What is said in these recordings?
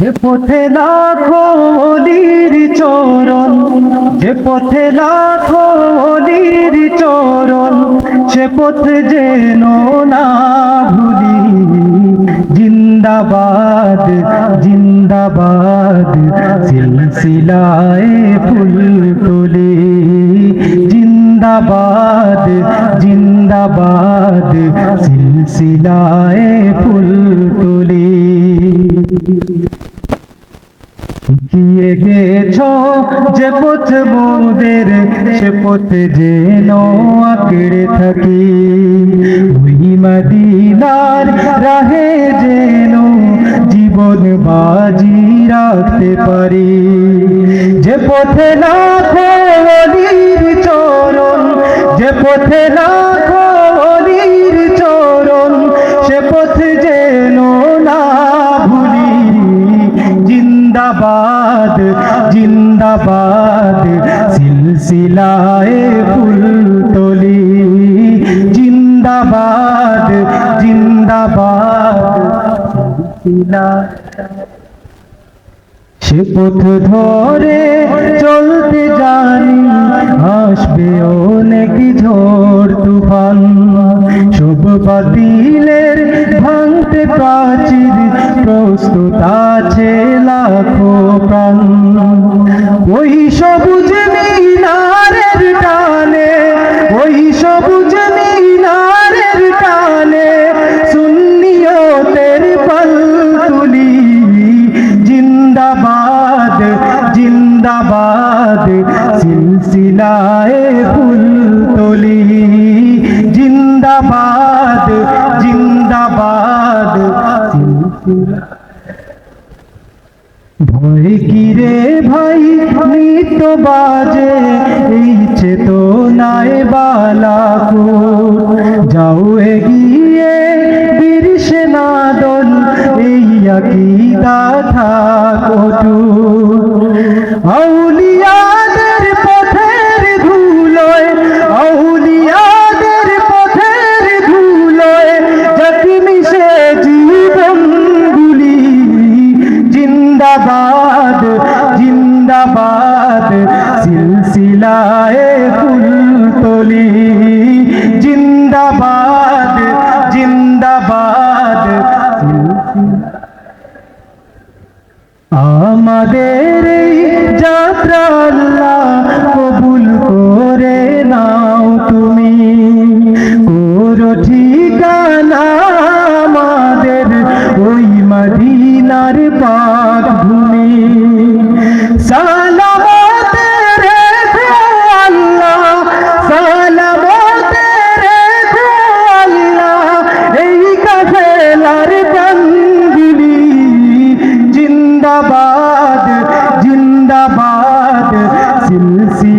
যে পথে লাখো অলির চরণ, যে পথে লাখো অলির চরণ, সে পথ যেন না ভুলি। জিন্দাবাদ জিন্দাবাদ, সিলসিলায় ফুল তুলি জিন্দাবাদ জিন্দাবাদ, সিলসিলায় ফুল তুলি গেছ যে পথ মোদের সে পথে যেন আঁকড়ে থাকি। ওই মদিনার রাহে যেন জীবন বাজি রাখতে পারি। যে পথে না অলির চরণ, যে পথে না জিন্দাবাদ জিন্দাবাদ, সিলসিলায় ফুল তলি। জিন্দাবাদ জিন্দাবাদ সে পথ ধরে চলতে জানি আসবে অনেক ঝড় তুফান। শুভ বাতিলের ভাঙতে প্রাচীর, প্রস্তুত আছে জিন্দাবাদ সিলসিলায় ফুল তলি। জিন্দাবাদ জিন্দাবাদ ভয় কিরে ভাই? নিত্য বাজে, এই চেতনায় বালাকু যাও এগিয়ে বীর সেনাদল এই আকিদা থাকটু আউলিয়াদের পথের ধুলোয়, আউলিয়াদের পথের ধুলোয় জখমি সে জীবনগুলি জিন্দাবাদ জিন্দাবাদ, সিলসিলায় ফুল তলি জিন্দাবাদ জিন্দাবাদ আমাদের এই যাত্রা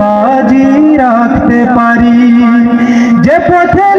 বাজি রাখতে পারি যে পথে